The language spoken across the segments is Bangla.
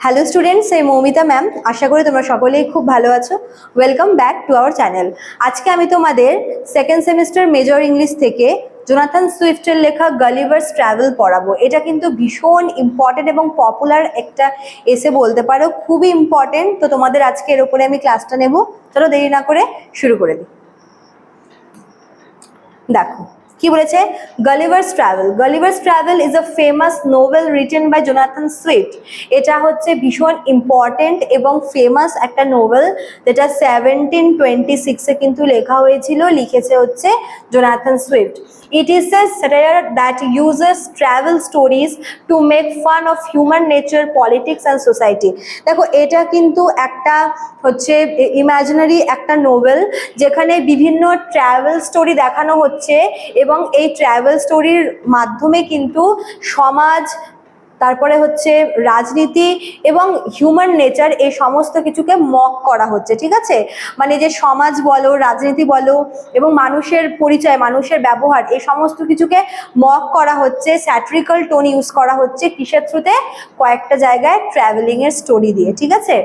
হ্যালো স্টুডেন্টস এই মৌমিতা ম্যাম আশা করি তোমরা সকলেই খুব ভালো আছো। Welcome back to our channel আজকে আমি তোমাদের সেকেন্ড সেমিস্টার মেজর ইংলিশ থেকে জোনাথন সুইফটের লেখা গালিভার্স ট্রাভেল পড়াবো। এটা কিন্তু ভীষণ ইম্পর্টেন্ট এবং পপুলার একটা এসে বলতে পারো। খুবই ইম্পর্টেন্ট তো তোমাদের আজকে এর উপরে আমি ক্লাসটা নেব। চলো দেরি না করে শুরু করে দিই। দেখো কি বলেছে? Gulliver's travel Gulliver's travel is a famous novel written by Jonathan Swift এটা হচ্ছে ভীষণ ইম্পর্টেন্ট এবং ফেমাস একটা নোভেল যেটা সেভেন্টিন টোয়েন্টি সিক্সে কিন্তু লেখা হয়েছিল, লিখেছে হচ্ছে Jonathan Swift it is a satire that uses travel stories to make fun of human nature politics and society দেখো, এটা কিন্তু একটা হচ্ছে ইমাজিনারি একটা নোভেল যেখানে বিভিন্ন ট্রাভেল স্টোরি দেখানো হচ্ছে এবং এই ট্রাভেল স্টোরির মাধ্যমে কিন্তু সমাজ, তারপরে হচ্ছে রাজনীতি এবং হিউম্যান নেচার এই সমস্ত কিছুকে মক করা হচ্ছে, ঠিক আছে? মানে যে সমাজ বলো, রাজনীতি বলো এবং মানুষের পরিচয়, মানুষের ব্যবহার, এই সমস্ত কিছুকে মক করা হচ্ছে স্যাট্রিক্যাল টোন ইউজ করা হচ্ছে কিসের থ্রুতে কয়েকটা জায়গায় ট্রাভেলিংয়ের স্টোরি দিয়ে, ঠিক আছে?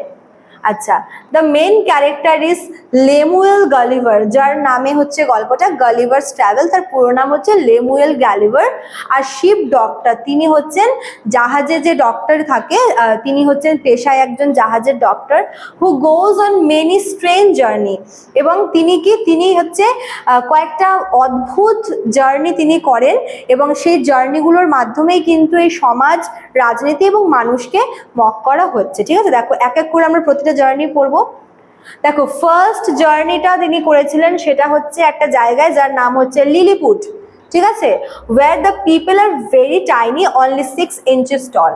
আচ্ছা the main character is Lemuel Gulliver যার নামে হচ্ছে গল্পটা গালিভার্স ট্রাভেল তার পুরো নাম হচ্ছে লেমুয়েল গ্যালিভার আর শিপ ডক্টর তিনি হচ্ছেন জাহাজে যে ডক্টর থাকে তিনি হচ্ছেন পেশায় একজন জাহাজের doctor who goes on many strange journey এবং তিনি কি, তিনি হচ্ছে কয়েকটা অদ্ভুত জার্নি তিনি করেন, এবং সেই জার্নিগুলোর মাধ্যমেই কিন্তু এই সমাজ, রাজনীতি এবং মানুষকে মক করা হচ্ছে, ঠিক আছে? দেখো, এক এক করে আমরা প্রতিটা জার্নি পড়ব। দেখো ফার্স্ট জার্নিটা তিনি করেছিলেন সেটা হচ্ছে একটা জায়গায় যার নাম হচ্ছে লিলিপুট, ঠিক আছে? Where the people are very tiny only six inches tall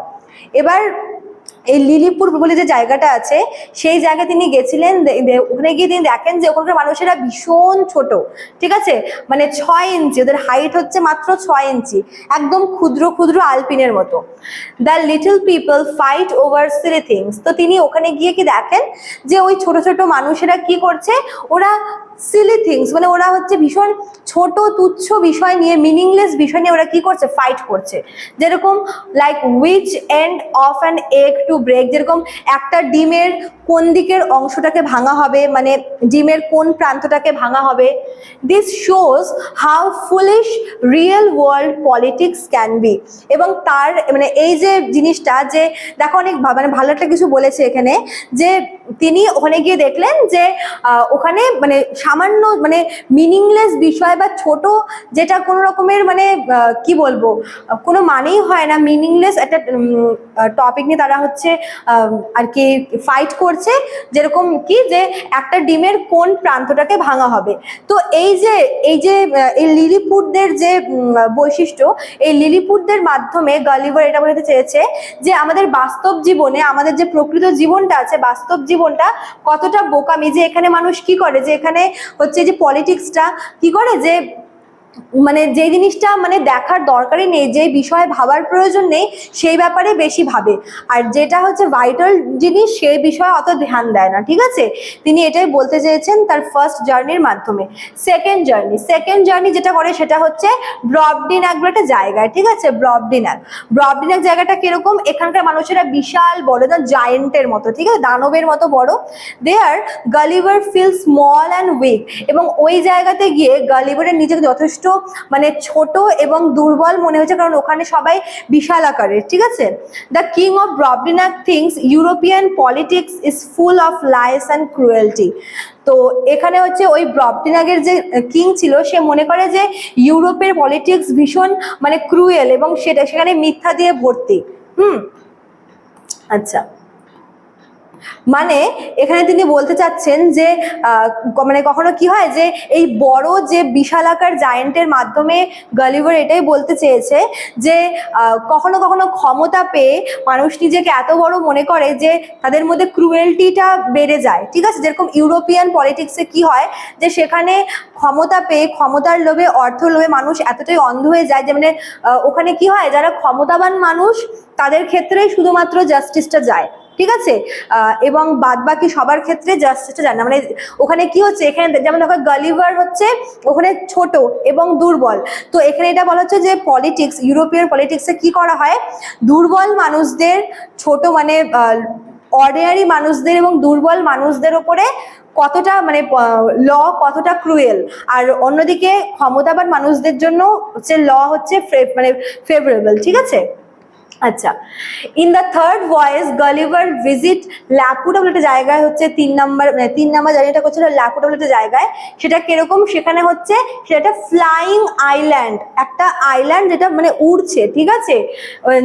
এবার এই লিলিপুর বলে যে জায়গাটা আছে, সেই জায়গায় তিনি গেছিলেন ওখানে গিয়ে তিনি দেখেন যে ওখানকার মানুষেরা ভীষণ ছোট, ঠিক আছে? মানে ছয় ইঞ্চি, ওদের হাইট হচ্ছে মাত্র ছয় ইঞ্চি, একদম ক্ষুদ্র ক্ষুদ্র আলপিনের মতো। The little people fight over silly things তো তিনি ওখানে গিয়ে কি দেখেন যে ওই ছোট ছোট মানুষেরা কি করছে? ওরা সিলি থিংস মানে ওরা হচ্ছে ভীষণ ছোট, তুচ্ছ বিষয় নিয়ে মিনিংলেস বিষয় নিয়ে ওরা কি করছে? ফাইট করছে। যেরকম like which end of and egg to break যেরকম একটা ডিমের কোন দিকের অংশটাকে ভাঙা হবে মানে ডিমের কোন প্রান্তটাকে ভাঙা হবে। This shows how foolish real world politics can be এবং তার মানে এই যে জিনিসটা যে, দেখো অনেক মানে ভালো একটা কিছু বলেছে এখানে, যে তিনি ওখানে গিয়ে দেখলেন যে ওখানে মানে সামান্য মানে মিনিংলেস বিষয় বা ছোট যেটা কোনো রকমের মানে কি বলব, কোনো মানেই হয় না। মিনিংলেস একটা টপিক নিয়ে তারা হচ্ছে আর কি ফাইট করছে। যেরকম কি যে একটা ডিমের কোন প্রান্তটাকে ভাঙা হবে। তো এই যে এই যে এই লিলিপুটদের যে বৈশিষ্ট্য, এই লিলিপুটদের মাধ্যমে গালিভার এটা বলতে চেয়েছে যে আমাদের বাস্তব জীবনে, আমাদের যে প্রকৃত জীবনটা আছে, বাস্তব জীবনটা কতটা বোকামি যে এখানে মানুষ কি করে, যে এখানে হচ্ছে যে পলিটিক্সটা কি করে যে মানে যে জিনিসটা মানে দেখার দরকারই নেই, যে বিষয়ে ভাবার প্রয়োজন নেই, সেই ব্যাপারে বেশি ভাবে। আর যেটা হচ্ছে ভাইটাল জিনিস সেই বিষয়ে অত ধ্যান দেয় না, ঠিক আছে? তিনি এটাই বলতে চেয়েছেন তার ফার্স্ট জার্নির মাধ্যমে। সেকেন্ড জার্নি সেকেন্ড জার্নি যেটা করে সেটা হচ্ছে ব্রবডিনাক বলে একটা জায়গায় ঠিক আছে? ব্রবডিনাক ব্রবডিনাক জায়গাটা কীরকম? এখানকার মানুষেরা বিশাল বড় না জায়েন্টের মতো, ঠিক আছে? দানবের মতো বড়। There Gulliver feel small and weak এবং ওই জায়গাতে গিয়ে গালিভারের নিজেকে যথেষ্ট মানে ছোট এবং দুর্বল মনে হয়েছে, কারণ ওখানে সবাই বিশাল আকারের, ঠিক আছে? The king of Brobdingnag thinks European politics is full of lies and cruelty তো এখানে হচ্ছে ওই ব্রবডিনাগের যে কিং ছিল, সে মনে করে যে ইউরোপের পলিটিক্স ভীষণ মানে ক্রুয়েল এবং সেটা, সেখানে মিথ্যা দিয়ে ভর্তি। হুম? আচ্ছা। মানে এখানে তিনি বলতে চাচ্ছেন যে মানে কখনো কি হয় যে, এই বড় যে বিশালাকার জায়েন্টের মাধ্যমে গালিভার এটাই বলতে চেয়েছে যে কখনো কখনো ক্ষমতা পেয়ে মানুষ নিজেকে এত বড় মনে করে যে, তাদের মধ্যে ক্রুয়েলটিটা বেড়ে যায়। ঠিক আছে? যেরকম ইউরোপিয়ান পলিটিক্সে কি হয় যে, সেখানে ক্ষমতা পেয়ে ক্ষমতার লোভে অর্থ লোভে মানুষ এতটাই অন্ধ হয়ে যায় যে মানে ওখানে কি হয়? যারা ক্ষমতাবান মানুষ, তাদের ক্ষেত্রেই শুধুমাত্র জাস্টিসটা যায়। ঠিক আছে? এবং বাদ বাকি সবার ক্ষেত্রে জাস্টিসটা জানে না। মানে ওখানে কি হচ্ছে? এখানে যেমন দেখো গালিভার হচ্ছে ওখানে ছোট এবং দুর্বল। তো এখানে এটা বলা হচ্ছে যে পলিটিক্স ইউরোপিয়ান পলিটিক্সে কি করা হয়? দুর্বল মানুষদের ছোট মানে অর্ডিনারি মানুষদের এবং দুর্বল মানুষদের ওপরে কতটা মানে ল কতটা ক্রুয়েল আর অন্যদিকে ক্ষমতাবান মানুষদের জন্য হচ্ছে ল হচ্ছে মানে ফেভারেবল ঠিক আছে? আচ্ছা in the third voyage Gulliver visit Laputa একটা জায়গায় হচ্ছে তিন নাম্বার মানে তিন নাম্বার জায়গাটা করছিল ল্যাপুটা একটা জায়গায়। সেটা কীরকম? সেখানে হচ্ছে সেটা ফ্লাইং আইল্যান্ড একটা আইল্যান্ড যেটা মানে উড়ছে, ঠিক আছে?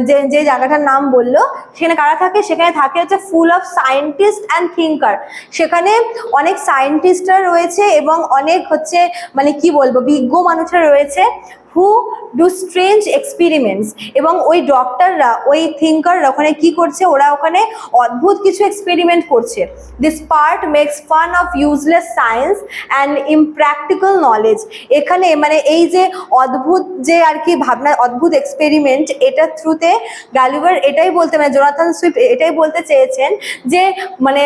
যে যে জায়গাটার নাম বলল, সেখানে কারা থাকে? সেখানে থাকে হচ্ছে full of scientist and thinker সেখানে অনেক সায়েন্টিস্টরা রয়েছে এবং অনেক হচ্ছে মানে কি বলব, বিজ্ঞ মানুষরা রয়েছে হু ডু স্ট্রেঞ্জ এক্সপেরিমেন্টস এবং ওই ডক্টররা ওই থিঙ্কাররা ওখানে কি করছে? ওরা ওখানে অদ্ভুত কিছু এক্সপেরিমেন্ট করছে। This part makes fun of useless science and impractical knowledge এখানে মানে এই যে অদ্ভুত যে আর কি ভাবনা, অদ্ভুত এক্সপেরিমেন্ট এটার থ্রুতে গ্যালিভার এটাই বলতে মানে জোনাথন সুইফট এটাই বলতে চেয়েছেন যে মানে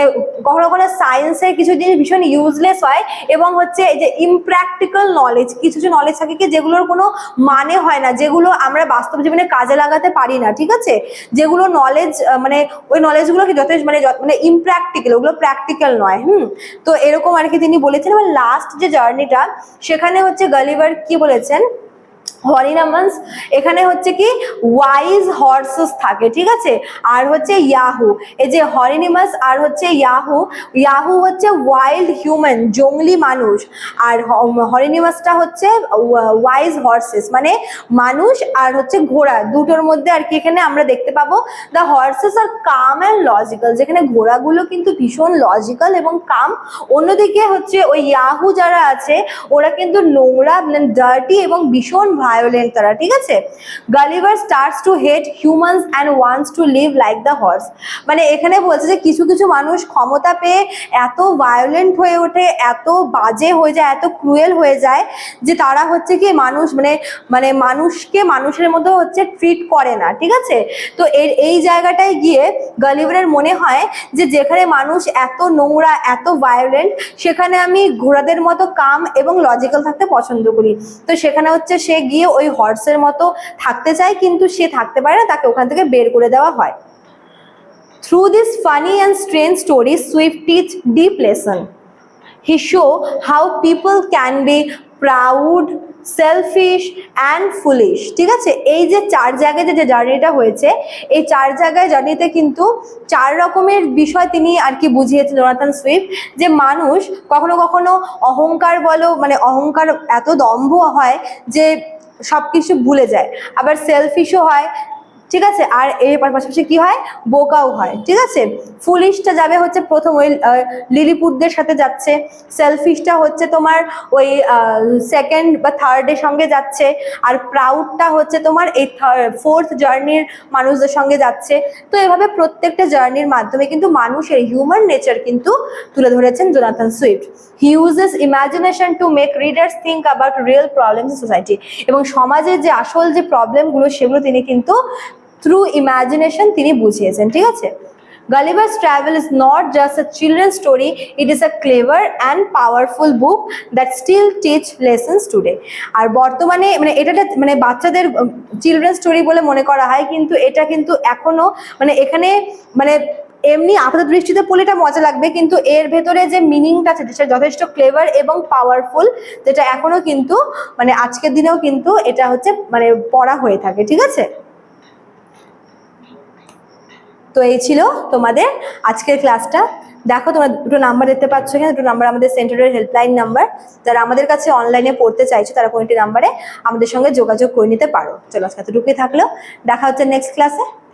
কখনো কখনো সায়েন্সের কিছু জিনিস ভীষণ ইউজলেস হয় এবং হচ্ছে এই যে ইমপ্র্যাকটিক্যাল নলেজ কিছু কিছু নলেজ থাকে কি যেগুলোর কোনো মানে হয় না, যেগুলো আমরা বাস্তব জীবনে কাজে লাগাতে পারি না, ঠিক আছে? যেগুলো নলেজ মানে ওই নলেজগুলোকে যথেষ্ট মানে মানে ইমপ্র্যাকটিক্যাল ওগুলো প্র্যাকটিক্যাল নয়, হুম? তো এরকম আর কি তিনি বলেছেন এবং লাস্ট যে জার্নিটা সেখানে হচ্ছে গালিভার কি বলেছেন? হরিনামান্স, এখানে হচ্ছে কি ওয়াইজ হর্সেস থাকে, ঠিক আছে? আর হচ্ছে ইয়াহু এই যে হরিনিমাস আর হচ্ছে ইয়াহু ইয়াহু হচ্ছে ওয়াইল্ড হিউম্যান জঙ্গলি মানুষ, আর হরিনিমাসটা হচ্ছে ওয়াইজ হর্সেস মানে মানুষ আর হচ্ছে ঘোড়া, দুটোর মধ্যে আর কি এখানে আমরা দেখতে পাবো the horses are calm and logical যেখানে ঘোড়াগুলো কিন্তু ভীষণ লজিক্যাল এবং কাম অন্যদিকে হচ্ছে ওই ইয়াহু যারা আছে, ওরা কিন্তু নোংরা ডার্টি এবং ভীষণ ভায়োলেন্ট তারা, ঠিক আছে? Gulliver starts to hate humans and wants to live like the horse মানে এখানে বলছে যে কিছু কিছু মানুষ ক্ষমতা পেয়ে এত ভায়োলেন্ট হয়ে ওঠে, এত বাজে হয়ে যায়, এত ক্রুয়েল হয়ে যায় যে তারা হচ্ছে কি মানুষ মানে মানে মানুষকে মানুষের মতো হচ্ছে ট্রিট করে না, ঠিক আছে? তো এর, এই জায়গাটায় গিয়ে গালিভারের মনে হয় যে যেখানে মানুষ এত নোংরা, এত ভায়োলেন্ট সেখানে আমি ঘোড়াদের মতো কাম এবং লজিক্যাল থাকতে পছন্দ করি। তো সেখানে হচ্ছে সে গিয়ে ওই হর্সের মতো থাকতে চায়, কিন্তু সে থাকতে পারে না, তাকে ওখান থেকে বের করে দেওয়া হয়। Through this funny and strange story Swift teach deep lesson he show how people can be proud selfish and foolish ঠিক আছে? এই যে চার জায়গায় যে জার্নিটা হয়েছে, এই চার জায়গায় জার্নিতে কিন্তু চার রকমের বিষয় তিনি আর কি বুঝিয়েছেন জোনাথন সুইফট, যে মানুষ কখনো কখনো অহংকার বলো মানে অহংকার এত দম্ভ হয় যে সব কিছু ভুলে যায়। আবার সেলফিশও হয় ঠিক আছে? আর এর পাশাপাশি কি হয়? বোকাও হয়, ঠিক আছে? ফুলিশটা যাবে হচ্ছে প্রথম ওই লিলিপুটদের সাথে যাচ্ছে। সেলফিশটা হচ্ছে তোমার ওই সেকেন্ড বা থার্ডের সঙ্গে যাচ্ছে। আর প্রাউডটা হচ্ছে তোমার এই ফোর্থ জার্নির মানুষদের সঙ্গে যাচ্ছে। তো এভাবে প্রত্যেকটা জার্নির মাধ্যমে কিন্তু মানুষের হিউম্যান নেচার কিন্তু তুলে ধরেছেন Jonathan Swift he uses imagination to make readers think about real problems society এবং সমাজের যে আসল যে প্রবলেমগুলো সেগুলো তিনি কিন্তু থ্রু ইমাজিনেশন তিনি বুঝিয়েছেন ঠিক আছে Gulliver's Travel is not just a children's story, it is a clever and powerful book that still teach lessons today. আর বর্তমানে মানে এটা মানে বাচ্চাদের চিলড্রেন স্টোরি বলে মনে করা হয় কিন্তু এটা কিন্তু এখনও মানে এখানে মানে এমনি আপাত দৃষ্টিতে পড়লে এটা মজা লাগবে কিন্তু এর ভেতরে যে মিনিংটা আছে সেটা যথেষ্ট ক্লেভার এবং পাওয়ারফুল যেটা এখনও কিন্তু মানে আজকের দিনেও কিন্তু এটা হচ্ছে মানে পড়া হয়ে থাকে ঠিক আছে তো এই ছিল তোমাদের আজকের ক্লাসটা। দেখো তোমরা দুটো নাম্বার দেখতে পাচ্ছ এখানে। দুটো নাম্বার আমাদের সেন্টারের হেল্পলাইন নাম্বার যারা আমাদের কাছে অনলাইনে পড়তে চাইছো, তারা কোনটি নাম্বারে আমাদের সঙ্গে যোগাযোগ করে নিতে পারো। চলো আজকে এতটুকুই থাকল। দেখা হচ্ছে নেক্সট ক্লাসে